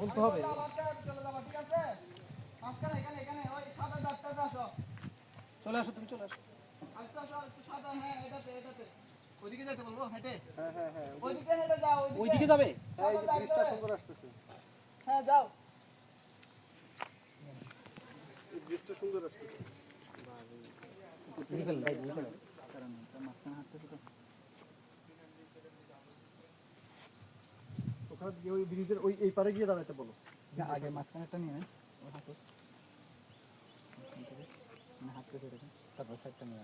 বলতে হবে। চলে আসো তুমি চলে আসো। ওইদিকে যেতে বলব হেঁটে হ্যাঁ হ্যাঁ হ্যাঁ ওইদিকে হেঁটে যাও ওইদিকে যাবে? হ্যাঁ এই ব্রিজটা সুন্দর আসতেছে হ্যাঁ যাও এই ব্রিজটা সুন্দর আসতেছে। ভাই ফেলেন কারণ মাঝখানে হাঁটতেছে তো ওখানে গিয়ে ওই ব্রিজের ওই এই পারে গিয়ে দাঁড়াতে বলো। আগে মাঝখানেটা নিয়ে নেন মাঝখান থেকে। মানে তারপর সাইডটা নিয়ে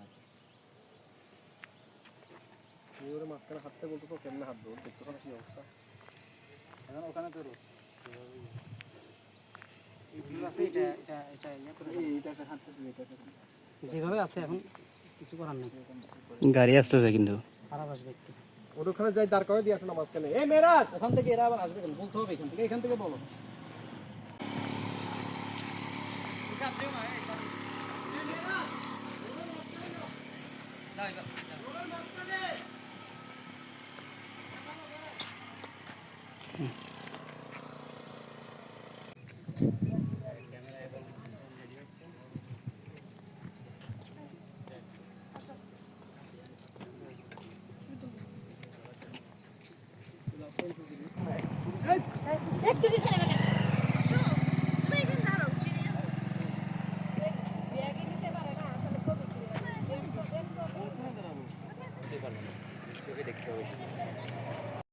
ওরে মাঝখানে বলতো তো কেমনে হাঁটবো? ওর দেখতে পারো কি অবস্থা? এখন ওখানে তো রোড যেভাবে আছে এখন কিছু করার নেই। গাড়ি আসতেছে কিন্তু। খারাপ আসবে। ওর ওখানে যাই দাঁড় করে দিয়ে আসুন মাঝখানে এই মেয়েরাজ! ওখান থেকে এরা আবার আসবে কেন? বলতে হবে এখান থেকে। এখান থেকে বলো। হুম। দেখতে হবে